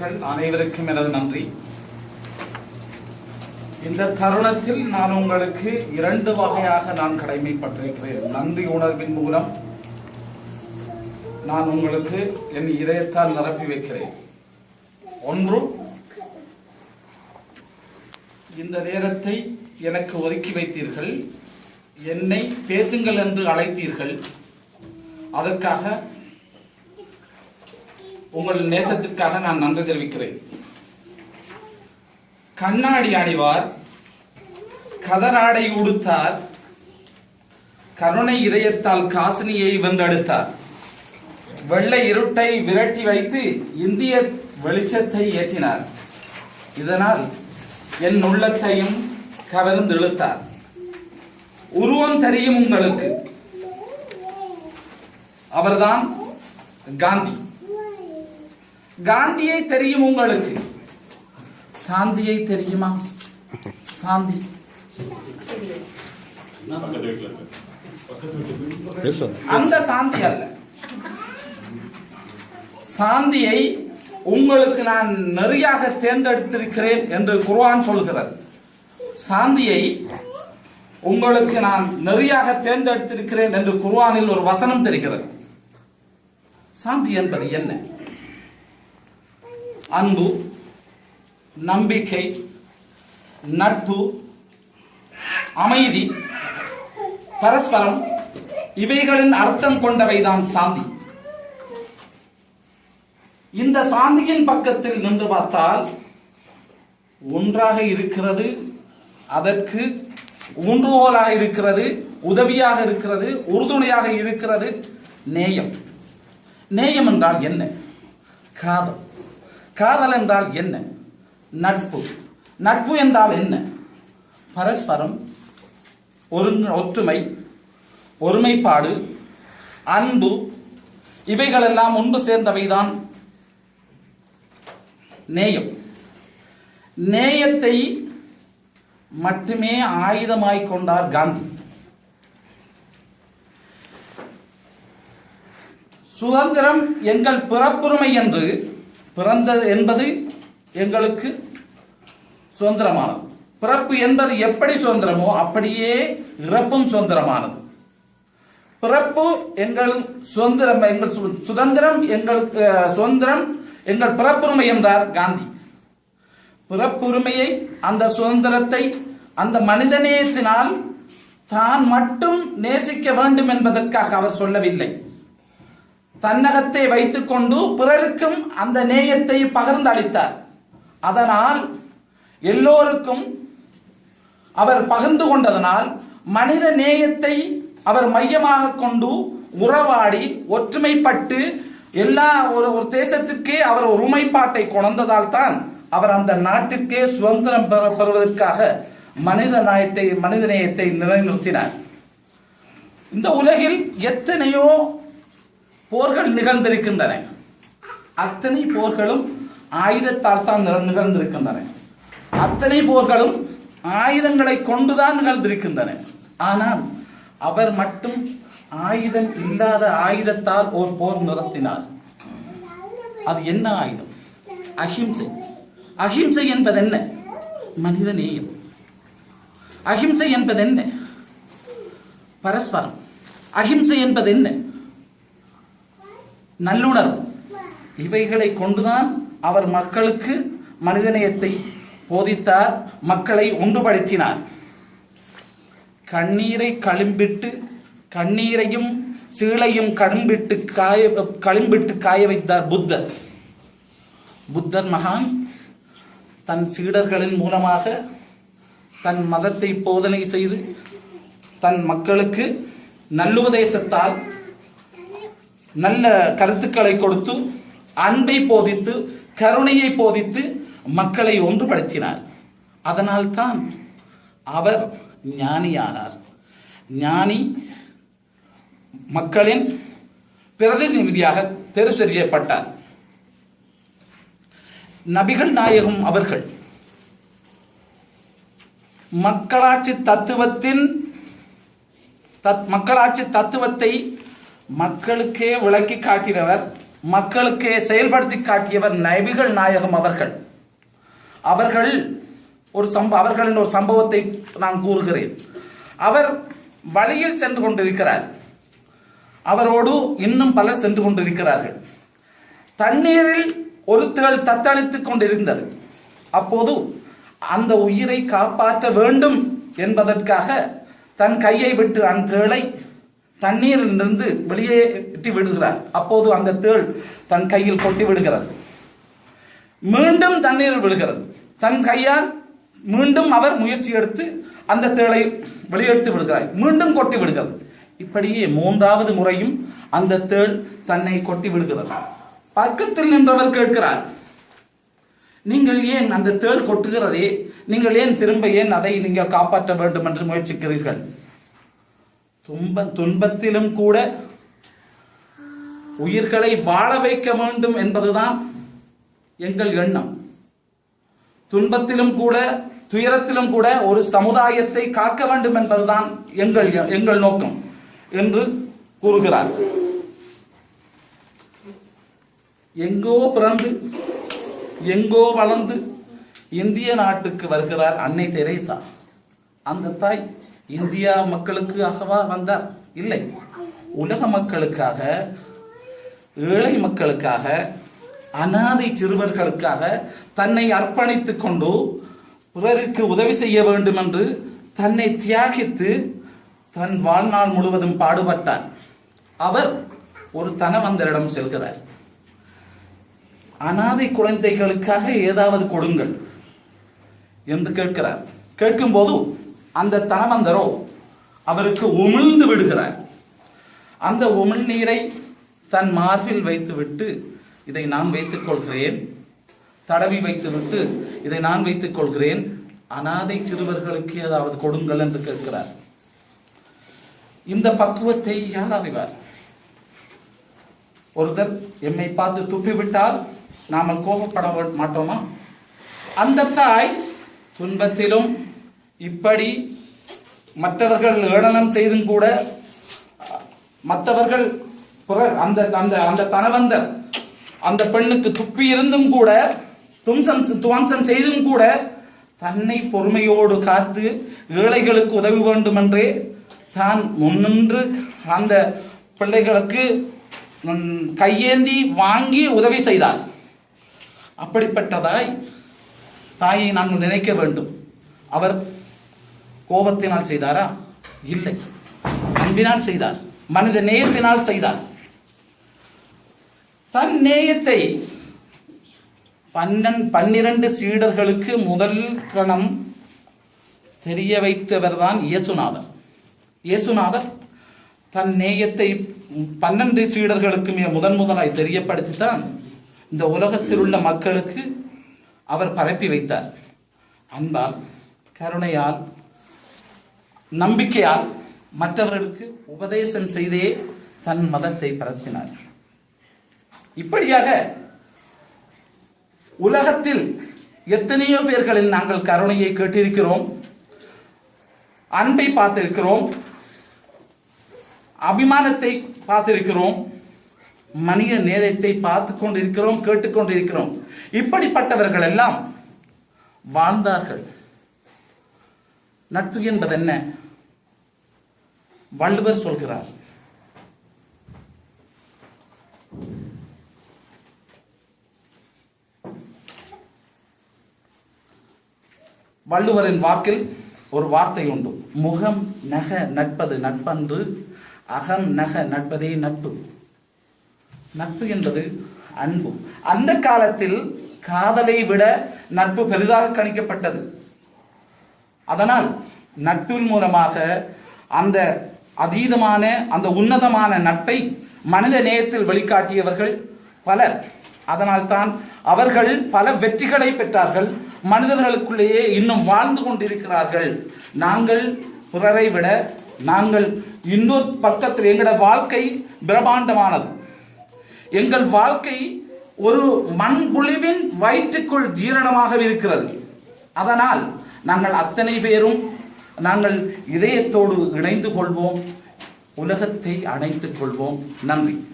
அனைவருக்கும் எனது நன்றி. இந்த தருணத்தில் நான் உங்களுக்கு இரண்டு வகையாக நான் கடமைப்பட்டிருக்கிறேன். நன்றி உணர்வின் மூலம் நான் உங்களுக்கு என் இதயத்தால் நிரப்பி வைக்கிறேன். ஒன்று இந்த நேரத்தை எனக்கு ஒதுக்கி வைத்தீர்கள். என்னை பேசுங்கள் என்று அழைத்தீர்கள். அதற்காக உங்கள் நேசத்திற்காக நான் நன்றி தெரிவிக்கிறேன். கண்ணாடி அணிவார் கதராடை உடுத்தார் கருணை இதயத்தால் காசினியை வென்றெடுத்தார். வெள்ளை இருட்டை விரட்டி வைத்து இந்திய வெளிச்சத்தை ஏற்றினார். இதனால் என் உள்ளத்தையும் கவர்ந்து இழுத்தார். உருவம் தெரியும் உங்களுக்கு. அவர்தான் காந்தி. காந்தியை தெரியும் உங்களுக்கு. சாந்தியை தெரியுமா? சாந்தி. அந்த சாந்தி அல்ல. சாந்தியை உங்களுக்கு நான் நெறியாக தேர்ந்தெடுத்திருக்கிறேன் என்று குர்ஆன் சொல்கிறது. சாந்தியை உங்களுக்கு நான் நெறியாக தேர்ந்தெடுத்திருக்கிறேன் என்று குர்ஆனில் ஒரு வசனம் தெரிகிறது. சாந்தி என்பது என்ன? அன்பு நம்பிக்கை நட்பு அமைதி பரஸ்பரம் இவைகளின் அர்த்தம் கொண்டவைதான் சாந்தி. இந்த சாந்தியின் பக்கத்தில் நின்று பார்த்தால் ஒன்றாக இருக்கிறது அதற்கு ஊன்றுகோலாக இருக்கிறது உதவியாக இருக்கிறது உறுதுணையாக இருக்கிறது நேயம். நேயம் என்றால் என்ன? காதல். காதல் என்றால் என்ன? நட்பு. நட்பு என்றால் என்ன? பரஸ்பரம் ஒரு ஒற்றுமை ஒருமைப்பாடு அன்பு இவைகளெல்லாம் ஒன்று சேர்ந்தவைதான் நேயம். நேயத்தை மட்டுமே ஆயுதமாய் கொண்டார் காந்தி. சுதந்திரம் எங்கள் பிறப்புரிமை என்று பிறந்தது என்பது எங்களுக்கு சுதந்திரமானது. பிறப்பு என்பது எப்படி சுதந்திரமோ அப்படியே இறப்பும் சுதந்திரமானது. பிறப்பு எங்கள் சுதந்திரம் எங்கள் சுதந்திரம் எங்களுக்கு சுதந்திரம் எங்கள் பிறப்புரிமை என்றார் காந்தி. பிறப்புரிமையை அந்த சுதந்திரத்தை அந்த மனிதநேயத்தினால் தான் மட்டும் நேசிக்க வேண்டும் என்பதற்காக அவர் சொல்லவில்லை. தன்னகத்தை வைத்துக்கொண்டு பிறருக்கும் அந்த நேயத்தை பகிர்ந்து அளித்தார் அதனால் எல்லோருக்கும் அவர் பகிர்ந்து கொண்டதனால் மனித நேயத்தை அவர் மையமாக கொண்டு உறவாடி ஒற்றுமைப்பட்டு எல்லா ஒரு ஒரு தேசத்திற்கே அவர் ஒருமைப்பாட்டை கொணர்ந்ததால் தான் அவர் அந்த நாட்டிற்கே சுதந்திரம் பெற பெறுவதற்காக மனித நாயத்தை மனித நேயத்தை நிலைநிறுத்தினார். இந்த உலகில் எத்தனையோ போர்கள் நிகழ்ந்திருக்கின்றன. அத்தனை போர்களும் ஆயுதத்தால் தான் நிகழ்ந்திருக்கின்றன. அத்தனை போர்களும் ஆயுதங்களை கொண்டுதான் நிகழ்ந்திருக்கின்றன. ஆனால் அவர் மட்டும் ஆயுதம் இல்லாத ஆயுதத்தால் ஓர் போர் நிறுத்தினார். அது என்ன ஆயுதம்? அஹிம்சை. அஹிம்சை என்பது என்ன மனித நேயம் அஹிம்சை என்பது என்ன பரஸ்பரம். அஹிம்சை என்பது என்ன நல்லுணர்வு. இவைகளை கொண்டுதான் அவர் மக்களுக்கு மனிதநேயத்தை போதித்தார் மக்களை ஒன்றுபடுத்தினார். கண்ணீரை களிம்பிட்டு கண்ணீரையும் சீளையும் கடும்பிட்டு காய களிம்பிட்டு காய வைத்தார் புத்தர். புத்தர் மகான் தன் சீடர்களின் மூலமாக தன் மதத்தை போதனை செய்து தன் மக்களுக்கு நல்லுபதேசத்தால் நல்ல கருத்துக்களை கொடுத்து அன்பை போதித்து கருணையை போதித்து மக்களை ஒன்றுபடுத்தினார். அதனால்தான் அவர் ஞானியானார். ஞானி மக்களின் பிரதிநிதியாக தெரு செய்யப்பட்டார். நபிகள் நாயகம் அவர்கள் மக்களாட்சி தத்துவத்தின் தத் மக்களாட்சி தத்துவத்தை மக்களுக்கே விளக்கி காட்டினவர் மக்களுக்கே செயல்படுத்தி காட்டியவர் நபிகள் நாயகம் அவர்கள். அவர்கள் ஒரு சம்ப அவர்களின் ஒரு சம்பவத்தை நான் கூறுகிறேன். அவர் வழியில் சென்று கொண்டிருக்கிறார். அவரோடு இன்னும் பலர் சென்று கொண்டிருக்கிறார்கள். தண்ணீரில் ஒரு தேள் தத்தளித்துக் கொண்டிருந்தது. அப்போது அந்த உயிரை காப்பாற்ற வேண்டும் என்பதற்காக தன் கையை விட்டு அந்த தேளை தண்ணீரிலிருந்து வெளியே விட்டு விடுகிறார். அப்போது அந்த தேள் தன் கையில் கொட்டி விடுகிறது. மீண்டும் தண்ணீரில் விடுகிறது தன் கையால் மீண்டும் அவர் முயற்சி எடுத்து அந்த தேளை வெளியெடுத்து விடுகிறார். மீண்டும் கொட்டி விடுகிறது. இப்படியே மூன்றாவது முறையும் அந்த தேள் தன்னை கொட்டி விடுகிறது. பக்கத்தில் நின்றவர் கேட்கிறார் நீங்கள் ஏன் அந்த தேள் கொட்டுகிறதே? நீங்கள் ஏன் திரும்ப ஏன் அதை நீங்கள் காப்பாற்ற வேண்டும் என்று முயற்சிக்கிறீர்கள்? துன்ப துன்பத்திலும் கூட உயிர்களை வாழ வைக்க வேண்டும் என்பதுதான் எங்கள் எண்ணம். துன்பத்திலும் கூட துயரத்திலும் கூட ஒரு சமுதாயத்தை காக்க வேண்டும் என்பதுதான் எங்கள் எங்கள் நோக்கம் என்று கூறுகிறார். எங்கோ பிறந்து எங்கோ வளர்ந்து இந்திய நாட்டுக்கு வருகிறார் அன்னை தெரேசா. அந்த தாய் இந்தியா மக்களுக்காகவா வந்தார். இல்லை. உலக மக்களுக்காக ஏழை மக்களுக்காக அனாதை சிறுவர்களுக்காக தன்னை அர்ப்பணித்து கொண்டு பிறருக்கு உதவி செய்ய வேண்டும் என்று தன்னை தியாகித்து தன் வாழ்நாள் முழுவதும் பாடுபட்டார். அவர் ஒரு தனவந்தரிடம் செல்கிறார். அனாதை குழந்தைகளுக்காக ஏதாவது கொடுங்கள் என்று கேட்கிறார். கேட்கும்போது அந்த தனவந்தரோ அவருக்கு உமிழ்ந்து விடுகிறார். அந்த உமிழ்நீரை தன் மார்பில் வைத்துவிட்டு இதை நான் வைத்துக் கொள்கிறேன். தடவி வைத்துவிட்டு இதை நான் வைத்துக் கொள்கிறேன். அனாதை சிறுவர்களுக்கு ஏதாவது கொடுங்கள் என்று கேட்கிறார். இந்த பக்குவத்தை யார் அறிவார்? ஒருத்தர் எம்மை பார்த்து துப்பிவிட்டால் நாம கோபப்பட மாட்டோமா? அந்த தாய் துன்பத்திலும் இப்படி மற்றவர்கள் ஏளனம் செய்தும் கூட மற்றவர்கள் பிறர் அந்த அந்த அந்த தனவந்தர் அந்த பெண்ணுக்கு துப்பி இருந்தும் கூட தும்சம் துவம்சம் செய்தும் கூட தன்னை பொறுமையோடு காத்து ஏழைகளுக்கு உதவி வேண்டும் என்றே தான் முன்னின்று அந்த பிள்ளைகளுக்கு கையேந்தி வாங்கி உதவி செய்தார். அப்படிப்பட்டதாய் தாயை நாங்கள் நினைக்க வேண்டும். அவர் கோபத்தினால் செய்தாரா? இல்லை. அன்பினால் செய்தார். மனித நேயத்தினால் செய்தார். தன் நேயத்தை பன்னெண் பன்னிரண்டு சீடர்களுக்கு முதல் கணம் தெரிய வைத்தவர் தான் இயேசுநாதர். இயேசுநாதர் தன் நேயத்தை பன்னெண்டு சீடர்களுக்குமே முதன் முதலாய் தெரியப்படுத்தித்தான் இந்த உலகத்தில் உள்ள மக்களுக்கு அவர் பரப்பி வைத்தார். அன்பால் கருணையால் நம்பிக்கையால் மற்றவர்களுக்கு உபதேசம் செய்தே தன் மதத்தை பரப்பினார். இப்படியாக உலகத்தில் எத்தனையோ பேர்களில் நாங்கள் கருணையை கேட்டிருக்கிறோம் அன்பை பார்த்திருக்கிறோம் அபிமானத்தை பார்த்திருக்கிறோம் மனித நேரத்தை பார்த்து கொண்டிருக்கிறோம் கேட்டுக்கொண்டிருக்கிறோம் இப்படிப்பட்டவர்கள் எல்லாம் வாழ்ந்தார்கள். நட்பு என்பது என்ன வள்ளுவர் சொல்கிறார். வள்ளுவரின் வாக்கில் ஒரு வார்த்தை உண்டு. முகம் நக நட்பது நட்பன்று அகம் நக நட்பதே நட்பு. நட்பு என்பது அன்பு. அந்த காலத்தில் காதலை விட நட்பு பெரிதாக கணிக்கப்பட்டது. அதனால் நட்பின் மூலமாக அந்த அதீதமான அந்த உன்னதமான நட்பை மனித நேயத்தில் வெளிக்காட்டியவர்கள் பலர். அதனால்தான் அவர்கள் பல வெற்றிகளை பெற்றார்கள். மனிதர்களுக்குள்ளேயே இன்னும் வாழ்ந்து கொண்டிருக்கிறார்கள். நாங்கள் பிறரை விட நாங்கள் இன்னொரு பக்கத்தில் எங்களோட வாழ்க்கை பிரம்மாண்டமானது. எங்கள் வாழ்க்கை ஒரு மண்புழுவின் வயிற்றுக்குள் ஜீரணமாக இருக்கிறது அதனால் நாங்கள் அத்தனை பேரும் நாங்கள் இதயத்தோடு இணைந்து கொள்வோம். உலகத்தை அணைத்துக் கொள்வோம். நன்றி.